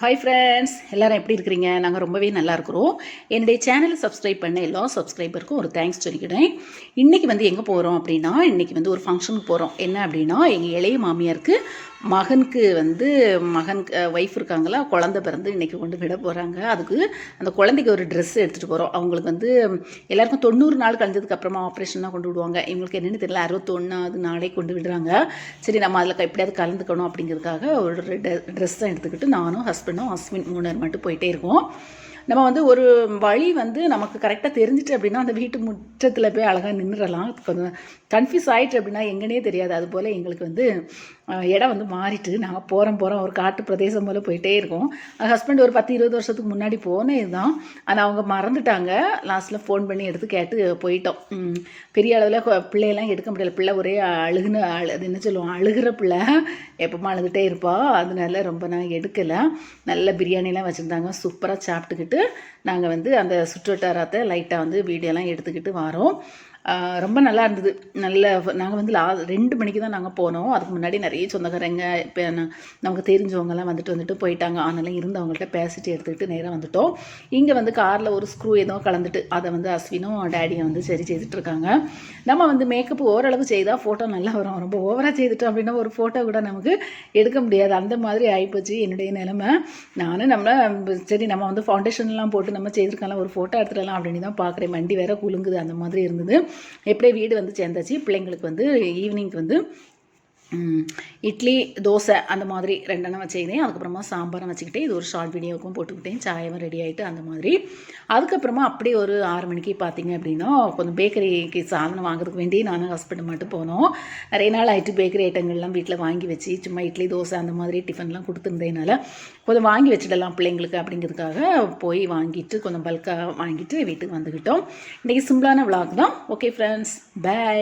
Hi friends எல்லோரும் எப்படி இருக்கிறீங்க? நாங்கள் ரொம்பவே நல்லா இருக்கிறோம். என்னுடைய சேனலை சப்ஸ்கிரைப் பண்ண எல்லா சப்ஸ்கிரைபருக்கும் ஒரு தேங்க்ஸ் சொல்லிக்கிறேன். இன்றைக்கி வந்து எங்கே போகிறோம் அப்படின்னா இன்றைக்கி வந்து ஒரு ஃபங்க்ஷனுக்கு போகிறோம் என்ன அப்படின்னா எங்கள் இளைய மாமியாருக்கு மகனுக்கு வந்து மகன் ஒய்ஃப் இருக்காங்களா? குழந்தை பிறந்து இன்றைக்கி கொண்டு விட போகிறாங்க அதுக்கு அந்த குழந்தைக்கு ஒரு ட்ரெஸ் எடுத்துகிட்டு போகிறோம் அவங்களுக்கு வந்து எல்லாருக்கும் தொண்ணூறு நாள் கழிஞ்சதுக்கு அப்புறமா ஆப்ரேஷன்லாம் கொண்டு விடுவாங்க. இவங்களுக்கு என்னென்னு தெரியல அறுபத்தொன்னாவது நாளே கொண்டு விடுறாங்க. சரி நம்ம அதில் எப்படியாவது கலந்துக்கணும் அப்படிங்கிறதுக்காக ஒரு ட்ரெஸ் தான் எடுத்துக்கிட்டு நானும் ஹஸ்பண்டும் ஹஸ்பண்ட் மூணர் மட்டும் போயிட்டே இருக்கோம். நம்ம வந்து ஒரு வழி வந்து நமக்கு கரெக்டாக தெரிஞ்சிட்டு அப்படின்னா அந்த வீட்டு முற்றத்தில் போய் அழகாக நின்றுடலாம் கொஞ்சம் கன்ஃபியூஸ் ஆகிட்டு அப்படின்னா எங்கன்னே தெரியாது. அதுபோல் எங்களுக்கு வந்து இடம் வந்து மாறிட்டு நாங்கள் போகிறோம் போகிறோம் ஒரு காட்டு பிரதேசம் போல் போயிட்டே இருக்கோம். ஹஸ்பண்ட் ஒரு பத்து இருபது வருஷத்துக்கு முன்னாடி போனே தான் ஆனால் அவங்க மறந்துட்டாங்க. லாஸ்ட்டில் ஃபோன் பண்ணி எடுத்து கேட்டு போயிட்டோம். பெரிய அளவில் பிள்ளையெல்லாம் எடுக்க முடியல. பிள்ளை ஒரே அழுகுன அழு அது என்ன சொல்லுவோம்? அழுகிற பிள்ளை. எப்பவுமே அழுதுகிட்டே இருப்பா. அதனால ரொம்ப நான் எடுக்கலை. நல்ல பிரியாணிலாம் வச்சுருந்தாங்க. சூப்பராக சாப்பிட்டுக்கிட்டு நாங்கள் வந்து அந்த சுற்றுவட்டாரத்தை லைட்டாக வந்து வீடியோலாம் எடுத்துக்கிட்டு வரோம். ரொம்ப நல்லா இருந்தது. நல்ல நாங்கள் வந்து லா ரெண்டு மணிக்கு தான் நாங்கள் போனோம். அதுக்கு முன்னாடி நிறைய சொந்தக்காரங்க இப்போ நமக்கு தெரிஞ்சவங்கலாம் வந்துட்டு வந்துட்டு போயிட்டாங்க. ஆனாலும் இருந்து அவங்கள்ட்ட பேசிட்டு எடுத்துக்கிட்டு நேராக வந்துட்டோம். இங்கே வந்து காரில் ஒரு ஸ்க்ரூ ஏதோ கலந்துட்டு அதை வந்து அஸ்வினும் டேடியும் வந்து சரி செய்துட்டு இருக்காங்க. நம்ம வந்து மேக்கப் ஓரளவு செய்தால் ஃபோட்டோ நல்லா வரும். ரொம்ப ஓவராக செய்துட்டோம் அப்படின்னா ஒரு ஃபோட்டோ கூட நமக்கு எடுக்க முடியாது. அந்த மாதிரி ஆகிப்போச்சு என்னுடைய நிலமை. நானும் நம்ம சரி நம்ம வந்து ஃபவுண்டேஷன்லாம் போட்டு நம்ம செய்திருக்கலாம் ஒரு ஃபோட்டோ எடுத்துடலாம் அப்படின்னு தான் பார்க்குறேன் வண்டி வேற குலுங்குது. அந்த மாதிரி இருந்தது. எப்படியே வீடு வந்து சேர்ந்தாச்சு. பிள்ளைங்களுக்கு வந்து ஈவினிங்க்கு வந்து இட்லி தோசை அந்த மாதிரி ரெண்டெண்ணம் வச்சுக்கிட்டேன். அதுக்கப்புறமா சாம்பாரம் வச்சுக்கிட்டேன். இது ஒரு ஷார்ட் வீடியோவுக்கும் போட்டுக்கிட்டேன். சாயவும் ரெடி ஆகிட்டு அந்த மாதிரி. அதுக்கப்புறமா அப்படியே ஒரு ஆறு மணிக்கு பார்த்தீங்க அப்படின்னா கொஞ்சம் பேக்கரிக்கு சாதனம் வாங்குறதுக்கு வேண்டி நானும் ஹஸ்பண்ட் மட்டும் போனோம். நிறைய நாள் ஆகிட்டு பேக்கரி ஐட்டங்கள்லாம் வீட்டில் வாங்கி வச்சு சும்மா இட்லி தோசை அந்த மாதிரி டிஃபன்லாம் கொடுத்துருந்ததுனால கொஞ்சம் வாங்கி வச்சிடலாம் பிள்ளைங்களுக்கு அப்படிங்கிறதுக்காக போய் வாங்கிட்டு கொஞ்சம் பல்காக வாங்கிட்டு வீட்டுக்கு வந்துக்கிட்டோம் இன்றைக்கி சிம்பிளான விளாக் தான். Okay friends by